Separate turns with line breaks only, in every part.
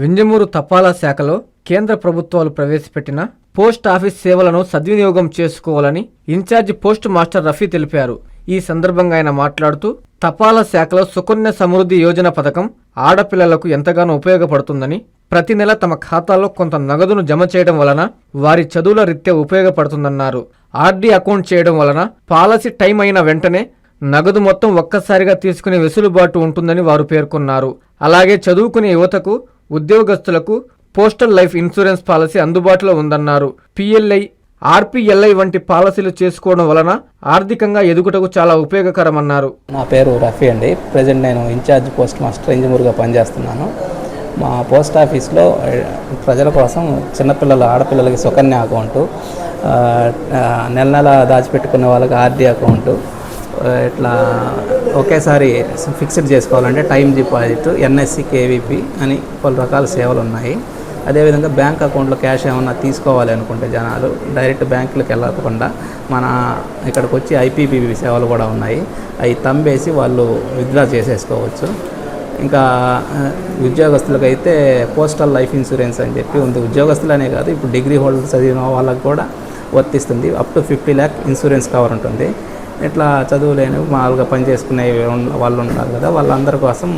వింజమూరు తపాలా శాఖలో కేంద్ర ప్రభుత్వాలు ప్రవేశపెట్టిన పోస్ట్ ఆఫీస్ సేవలను సద్వినియోగం చేసుకోవాలని ఇన్ఛార్జి పోస్ట్ మాస్టర్ రఫీ తెలిపారు. ఈ సందర్భంగా ఆయన మాట్లాడుతూ తపాలా శాఖలో సుకన్య సమృద్ధి యోజన పథకం ఆడపిల్లలకు ఎంతగానో ఉపయోగపడుతుందని ప్రతి నెల తమ ఖాతాలో కొంత నగదును జమ చేయడం వలన వారి చదువుల రీత్యా ఉపయోగపడుతుందన్నారు. ఆర్డీ అకౌంట్ చేయడం వలన పాలసీ టైం అయిన వెంటనే నగదు మొత్తం ఒక్కసారిగా తీసుకునే వెసులుబాటు ఉంటుందని వారు పేర్కొన్నారు. అలాగే చదువుకునే యువతకు ఉద్యోగస్తులకు పోస్టల్ లైఫ్ ఇన్సూరెన్స్ పాలసీ అందుబాటులో ఉందన్నారు. పిఎల్ఐ ఆర్పిఎల్ఐ వంటి పాలసీలు చేసుకోవడం వలన ఆర్థికంగా ఎదుగుటకు చాలా ఉపయోగకరమన్నారు.
నా పేరు రఫీ అండి. ప్రజెంట్ నేను ఇన్ఛార్జ్ పోస్ట్ మాస్టర్ ఇంజమూరుగా పనిచేస్తున్నాను. మా పోస్ట్ ఆఫీస్లో ప్రజల కోసం చిన్నపిల్లల ఆడపిల్లలకి సుకన్య అకౌంటు నెల నెల దాచిపెట్టుకునే వాళ్ళకి ఆర్డీ అకౌంటు ఇట్లా ఒకేసారి ఫిక్స్డ్ చేసుకోవాలంటే టైం డిపాజిట్ ఎన్ఎస్సి కేవీపీ అని పలు రకాల సేవలు ఉన్నాయి. అదేవిధంగా బ్యాంక్ అకౌంట్లో క్యాష్ ఏమన్నా తీసుకోవాలి అనుకుంటే జనాలు డైరెక్ట్ బ్యాంకులకు వెళ్ళకుండా మన ఇక్కడికి వచ్చి ఐపీపీబీ సేవలు కూడా ఉన్నాయి. అవి తంబేసి వాళ్ళు విత్డ్రా చేసేసుకోవచ్చు. ఇంకా ఉద్యోగస్తులకైతే పోస్టల్ లైఫ్ ఇన్సూరెన్స్ అని చెప్పి ఉంది. ఉద్యోగస్తులనే కాదు ఇప్పుడు డిగ్రీ హోల్డర్ చదివిన వాళ్ళకి కూడా వర్తిస్తుంది. Up to fifty lakh insurance cover ఉంటుంది. ఇట్లా చదువులేని మామూలుగా పనిచేసుకునే వాళ్ళు ఉంటారు కదా వాళ్ళందరి కోసం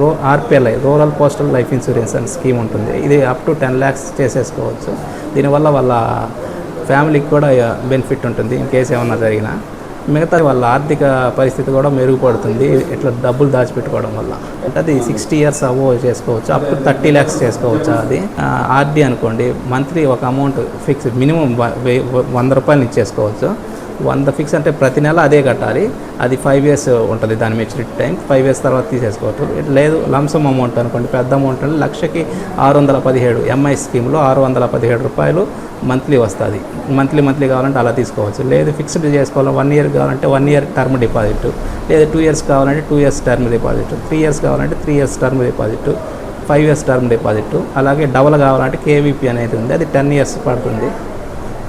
రో RPLI rural postal life insurance అనే స్కీమ్ ఉంటుంది. ఇది అప్ టు టెన్ ల్యాక్స్ చేసేసుకోవచ్చు. దీనివల్ల వాళ్ళ ఫ్యామిలీకి కూడా బెనిఫిట్ ఉంటుంది ఇన్ కేసు ఏమన్నా జరిగినా. మిగతా వాళ్ళ ఆర్థిక పరిస్థితి కూడా మెరుగుపడుతుంది ఇట్లా డబ్బులు దాచిపెట్టుకోవడం వల్ల. అంటే అది సిక్స్టీ ఇయర్స్ అవో చేసుకోవచ్చు అప్ టు థర్టీ ల్యాక్స్ చేసుకోవచ్చు అది. ఆర్డీ అనుకోండి మంత్లీ ఒక అమౌంట్ ఫిక్స్ మినిమం వంద రూపాయలు ఇచ్చేసుకోవచ్చు. వంద ఫిక్స్ అంటే ప్రతి నెల అదే కట్టాలి. అది ఫైవ్ ఇయర్స్ ఉంటుంది దాని మెచ్యూరిటీ టైం ఫైవ్ ఇయర్స్ తర్వాత తీసేసుకోవచ్చు. లేదు లంసమ్ అమౌంట్ అనుకోండి పెద్ద అమౌంట్ అంటే లక్షకి ఆరు వందల పదిహేడు ఎంఐ స్కీమ్లో ఆరు వందల పదిహేడు రూపాయలు మంత్లీ వస్తుంది. మంత్లీ మంత్లీ కావాలంటే అలా తీసుకోవచ్చు. లేదు ఫిక్స్డ్ చేసుకోవాలి? వన్ ఇయర్ కావాలంటే వన్ ఇయర్ టర్మ్ డిపాజిట్ లేదా టూ ఇయర్స్ కావాలంటే two years term deposit three years కావాలంటే three years term deposit five years term deposit అలాగే డబల్ కావాలంటే కేవీపీ అనేది ఉంది. అది టెన్ ఇయర్స్ పడుతుంది.